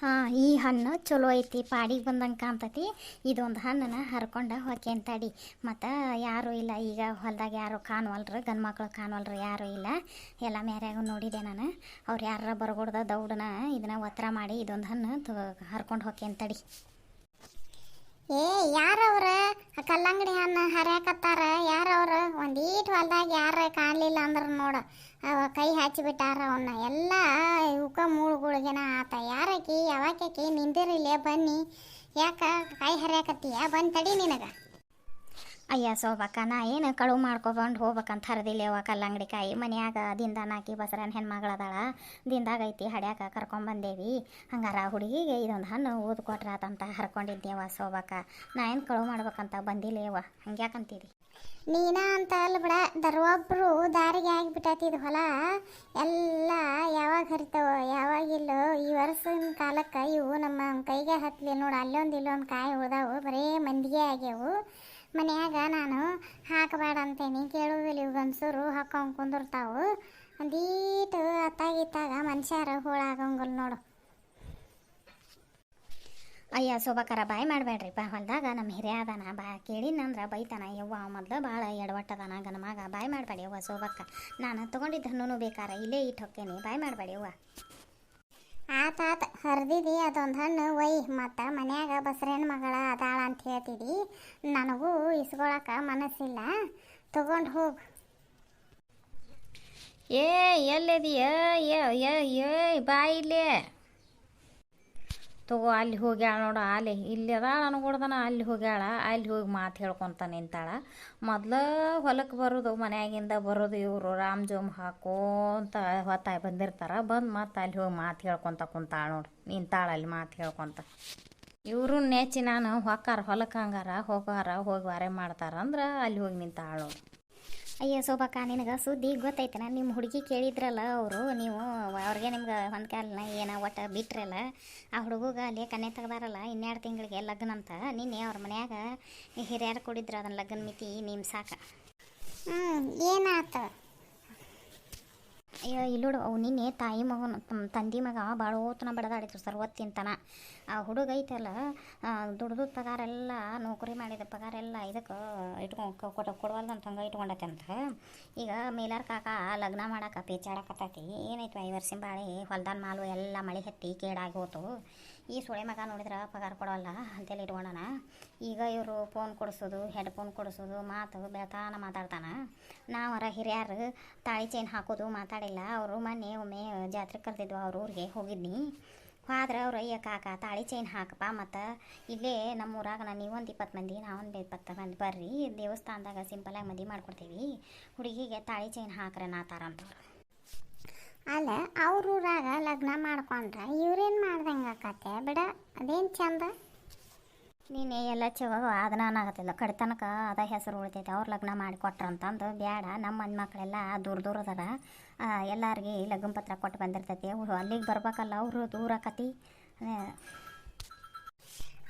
ಹಾಂ, ಈ ಹಣ್ಣು ಚಲೋ ಐತಿ, ಪಾಡಿಗೆ ಬಂದಂಗೆ ಕಾಣ್ತೈತಿ. ಇದೊಂದು ಹಣ್ಣನ್ನು ಹರ್ಕೊಂಡು ಹೊಕ್ಕೇನ್ ತಡಿ. ಮತ್ತು ಯಾರೂ ಇಲ್ಲ, ಈಗ ಹೊಲ್ದಾಗ ಯಾರು ಕಾಣುವಲ್ರು, ಗಂಡು ಮಕ್ಳು ಕಾಣುವಲ್ರು ಯಾರೂ ಇಲ್ಲ. ಎಲ್ಲ ಮ್ಯಾರ್ಯಾಗ ನೋಡಿದೆ ನಾನು. ಅವ್ರು ಯಾರ ಬರಗೊಡ್ದ ದೌಡನ ಇದನ್ನ ಒತ್ತರ ಮಾಡಿ ಇದೊಂದು ಹಣ್ಣು ಹರ್ಕೊಂಡು ಹೊಕ್ಕೇನ್ ತಡಿ. ಏ, ಯಾರವ್ರ? ಕಲ್ಲಂಗಡಿ ಹಣ್ಣು ಹರ್ಯಾಕತ್ತಾರ? ಯಾರವ್ರ? ಒಂದೀಟ್ ಹೊಲ್ದಾಗ ಯಾರ ಕಾಣಲಿಲ್ಲ ಅಂದ್ರೆ ನೋಡ. ಅವ ಕೈ ಹಚ್ಚಿಬಿಟ್ಟಾರ ಅವನ್ನ ಎಲ್ಲ ಇವಕ್ಕ ಮೂಳುಗಳಿಗೆನ ಆತ. ಯಾರಕಿ? ಯಾವಾಕಿ ನಿಂದಿರಿಲೆ ಬನ್ನಿ. ಯಾಕ? ಕೈ ಹರ್ಯಾಕತ್ತೀಯ? ಬಂದು ತಡಿ ನಿನಗ. ಅಯ್ಯ ಸೋಬಕ್ಕ ನಾ ಏನು ಕಳುವು ಮಾಡ್ಕೊಬಂಡು ಹೋಗ್ಬೇಕಂತ ಕಾಯಿ ಮನ್ಯಾಗ ದಿಂದಾನ ಹಾಕಿ ಬಸರನ್ ಹೆಣ್ಮಗಳದಾಳ. ದಿಂದಾಗ ಐತಿ ಹಡ್ಯಾಕ ಕರ್ಕೊಂಬಂದೇವಿ ಹಂಗಾರ ಹುಡುಗಿಗೆ ಇದೊಂದು ಹಣ್ಣು ಊದ್ ಕೊಟ್ರಾತಂತ ಹರ್ಕೊಂಡಿದ್ದೇವ ಸೋಬಕ್ಕ ನಾ ಏನು ಕಳುವು ಮಾಡ್ಬೇಕಂತ ಬಂದಿಲ್ಲ ಯಾವ ಹಂಗ್ಯಾಕಂತೀರಿ ನೀನಾ ಅಂತ ಅಲ್ಲ ಬಿಡ, ದರ್ವೊಬ್ರು ದಾರಿಗೆ ಆಗಿಬಿಟ್ಟೈತಿ ಇದು ಹೊಲ. ಎಲ್ಲ ಯಾವಾಗ ಹರಿತಾವ ಯಾವಾಗಿಲ್ಲೋ ಈ ವರ್ಷದ ಕಾಲಕ್ಕೆ ಇವು ನಮ್ಮ ಕೈಗೆ ಹತ್ತಲಿ ನೋಡು. ಅಲ್ಲೊಂದು ಇಲ್ಲೊಂದು ಕಾಯಿ ಉಳ್ದಾವು, ಬರೇ ಮಂದಿಗೆ ಆಗ್ಯಾವು. ಮನ್ಯಾಗ ನಾನು ಹಾಕಬೇಡ ಅಂತೇನಿ ಕೇಳುವುದಿಲ್ಲ ಇವು ಗನ್ಸರು ಹಾಕೊಂಡು ಕುಂದಿರ್ತಾವು. ಒಂದೀಟು ಅತ್ತಾಗಿತ್ತಾಗ ಮನುಷ್ಯರು ಹೋಳಾಗಂಗಿಲ್ಲ ನೋಡು. ಅಯ್ಯ ಸೋಬಕಾರ ಬಾಯ್ ಮಾಡಬೇಡ್ರಿ ಬಾ ಹೊಲ್ದಾಗ ನಮ್ಮ ಹಿರಿಯ ಅದಾನ, ಬಾ ಕೇಳಿನಂದ್ರೆ ಬೈತಾನ. ಯವ್ವ ಮೊದಲು ಭಾಳ ಎಡವಟ್ಟದಾನ ಗನ ಮಗ ಬಾಯ್ ಮಾಡಬೇಡಿ ಯವ್ವ ಸೋಬಕ್ಕ ನಾನು ತೊಗೊಂಡಿದ್ದ ಹಣ್ಣು ಬೇಕಾರ, ಇಲ್ಲೇ ಇಟ್ಟು ಹೊಕ್ಕೇನಿ. ಬಾಯ್ ಮಾಡಬೇಡಿ ಯವ್ವ. ಆತಾತ ಹರಿದಿದಿ ಅದೊಂದು ಹಣ್ಣು ವೈ ಮತ್ತು ಮನ್ಯಾಗ ಬಸರೇನ ಮಗಳ ಅದಾಳ ಅಂತ ಹೇಳ್ತಿದ್ದಿ ನನಗೂ ಇಸ್ಕೊಳಕ್ಕೆ ಮನಸ್ಸಿಲ್ಲ. ತಗೊಂಡು ಹೋಗು. ಏ ಎಲ್ಲಿದೀಯ ಏ ಏ ಏ, ಬಾಯಿಲೇ. ತಗೋ, ಅಲ್ಲಿ ಹೋಗ್ಯಾಳ ನೋಡು, ಅಲ್ಲಿ. ಇಲ್ಲಿ ಅದಾಳ ಅನ್ಕೊಡ್ದನ ಅಲ್ಲಿ ಹೋಗ್ಯಾಳ, ಅಲ್ಲಿ ಹೋಗಿ ಮಾತು ಹೇಳ್ಕೊತ ನಿಂತಾಳ. ಮೊದ್ಲು ಹೊಲಕ್ಕೆ ಬರೋದು, ಮನ್ಯಾಗಿಂದ ಬರೋದು ಇವರು, ರಾಮ್ ಜೋಮ್ ಹಾಕೋಂತ ಹೊತ್ತಾಗಿ ಬಂದಿರ್ತಾರ. ಬಂದು ಮತ್ತೆ ಅಲ್ಲಿ ಹೋಗಿ ಮಾತು ಹೇಳ್ಕೊತ ಕುಂತಾಳ ನೋಡು, ನಿಂತಾಳ ಅಲ್ಲಿ ಮಾತು ಹೇಳ್ಕೊತ. ಇವರು ನೆಚ್ಚಿ ನಾನು ಹೊಕ್ಕಾರ ಹೊಲಕ್ಕೆ ಹಂಗಾರ, ಹೋಗಾರ, ಹೋಗಿ ವಾರೆ ಮಾಡ್ತಾರ ಅಂದ್ರೆ ಅಲ್ಲಿ ಹೋಗಿ ನಿಂತಾಳ ನೋಡು. ಅಯ್ಯ ಸೋಬಕ್ಕ ನಿನಗೆ ಸುದ್ದಿ ಗೊತ್ತೈತನ? ನಿಮ್ಮ ಹುಡುಗಿ ಕೇಳಿದ್ರಲ್ಲ ಅವರು, ನೀವು ಅವ್ರಿಗೆ ನಿಮ್ಗೆ ಹೊನ್ಕಾಲನ ಏನ ಒಟ್ಟು ಬಿಟ್ರಲ್ಲ? ಆ ಹುಡುಗಗೆ ಅಲ್ಲಿ ಕನ್ನೆ ತೆಗ್ದಾರಲ್ಲ, ಇನ್ನೆರಡು ತಿಂಗಳಿಗೆ ಲಗ್ನ ಅಂತ. ನಿನ್ನೆ ಅವ್ರ ಮನ್ಯಾಗ ಹಿರಿಯರು ಕೊಡಿದ್ರು ಅದನ್ನ ಲಗ್ನ ಮಿತಿ ನಿಮ್ಮ ಸಾಕ. ಹ್ಞೂ ಏನಾತ? ಅಯ್ಯೋ ಇಲ್ಲೋಡು ಅವು ನಿನ್ನೆ ತಾಯಿ ಮಗನ ತಂದೆ ಮಗ ಭಾಳ ಓತನ ಬಡದಾಡಿದ್ರು ಸರ್ ಒತ್ತಿಂತನ ಆ ಹುಡುಗ ಐತಲ್ಲ ದುಡ್ದು ಪಗಾರೆಲ್ಲ, ನೌಕರಿ ಮಾಡಿದ ಪಗಾರ ಎಲ್ಲ ಇದಕ್ಕೆ ಇಟ್ಕೊಂಡು ಕೊಟ್ಟು ಕೊಡವಲ್ದಂತ ಹಂಗೆ ಇಟ್ಕೊಂಡೈತೆ ಅಂತ ಈಗ ಮೇಲಾರ ಕಾಕ ಲಗ್ನ ಮಾಡಕ್ಕೆ ಪೇಚಾಡಕತ್ತೈತಿ. ಏನಾಯ್ತು ವರ್ಷ ಬಾಳೆ, ಹೊಲ್ದಾನ ಮಾಲು ಎಲ್ಲ ಮಳೆ ಹತ್ತಿ ಕೇಡಾಗಿ ಹೋತು. ಈ ಸುಳೆ ಮಗ ನೋಡಿದ್ರೆ ಪಗಾರ ಕೊಡೋಲ್ಲ ಅಂತೇಳಿ ಇಟ್ಕೊಂಡನ. ಈಗ ಇವರು ಫೋನ್ ಕೊಡಿಸೋದು ಹೆಡ್ಫೋನ್ ಕೊಡಿಸೋದು, ಮಾತು ಬೆಳತಾನ ಮಾತಾಡ್ತಾನ. ನಾವರ ಹಿರಿಯರು, ತಾಳಿ ಚೈನ್ ಹಾಕೋದು ಮಾತಾಡಿಲ್ಲ. ಅವರು ಮೊನ್ನೆ ಒಮ್ಮೆ ಜಾತ್ರೆ ಕರೆದಿದ್ವು ಅವ್ರ ಊರಿಗೆ ಹೋಗಿದ್ನಿ. ಹೋದ್ರೆ ಅವ್ರು ಅಯ್ಯ, ಕಾಕ ತಾಳಿ ಚೈನ್ ಹಾಕಪ್ಪ ಮತ್ತು ಇಲ್ಲೇ ನಮ್ಮ ಊರಾಗ ನಾನು ನೀವೊಂದು ಇಪ್ಪತ್ತು ಮಂದಿ ನಾವೊಂದು ಇಪ್ಪತ್ತು ಮಂದಿ ಬರ್ರಿ ದೇವಸ್ಥಾನದಾಗ ಸಿಂಪಲಾಗಿ ಮದುವೆ ಮಾಡ್ಕೊಡ್ತೀವಿ. ಹುಡುಗಿಗೆ ತಾಳಿ ಚೈನ್ ಹಾಕ್ರೆ ನಾತಾರಂತವ್ರು ಅಲ್ಲ ಅವ್ರ ಊರಾಗ ಲಗ್ನ ಮಾಡ್ಕೊಂಡ್ರೆ ಇವ್ರೇನು ಮಾಡ್ದಂಗೆ ಆಕತ್ತೆ? ಬಿಡ ಅದೇನು ಚಂದ? ನೀನೆ ಎಲ್ಲ ಚಲೋ ಅದನ್ನ ಅನ್ನಾಗತ್ತಿಲ್ಲ ಕಡಿತನಕ ಅದ ಹೆಸರು ಉಳಿತೈತೆ ಅವ್ರು ಲಗ್ನ ಮಾಡಿ ಬೇಡ ಬ್ಯಾಡ. ನಮ್ಮ ಮನೆ ಮಕ್ಕಳೆಲ್ಲ ದೂರ ದೂರ ಅದಾರ. ಎಲ್ಲರಿಗೆ ಲಗ್ನ ಪತ್ರ ಕೊಟ್ಟು ಬಂದಿರ್ತೈತಿ. ಅವ್ರು ಅಲ್ಲಿಗೆ ಬರ್ಬೇಕಲ್ಲ ಅವರು ದೂರ ಆಕತಿ.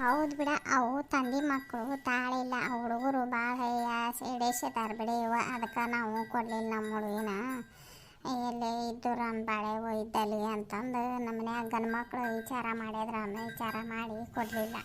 ಹೌದು ಬಿಡ ಅವು ತಂದೆ ಮಕ್ಕಳು ತಾಳಿಲ್ಲ ಹುಡುಗರು ಭಾಳ ಎಡೇಸಿದಾರ ಬಿಡಿ ಇವ ಅದಕ್ಕೆ ನಾವು ಕೊಡಲಿಲ್ಲ ನಮ್ಮ ಹುಡುಗಿನ. ಎಲ್ಲೇ ಇದ್ದು ಬಾಳೆ ಇದ್ದಲ್ಲಿ ಅಂತಂದು ನಮ್ಮ ಮನ್ಯಾಗ ಗಂಡು ಮಕ್ಕಳು ವಿಚಾರ ಮಾಡಿದ್ರ ವಿಚಾರ ಮಾಡಿ ಕೊಡಲಿಲ್ಲ.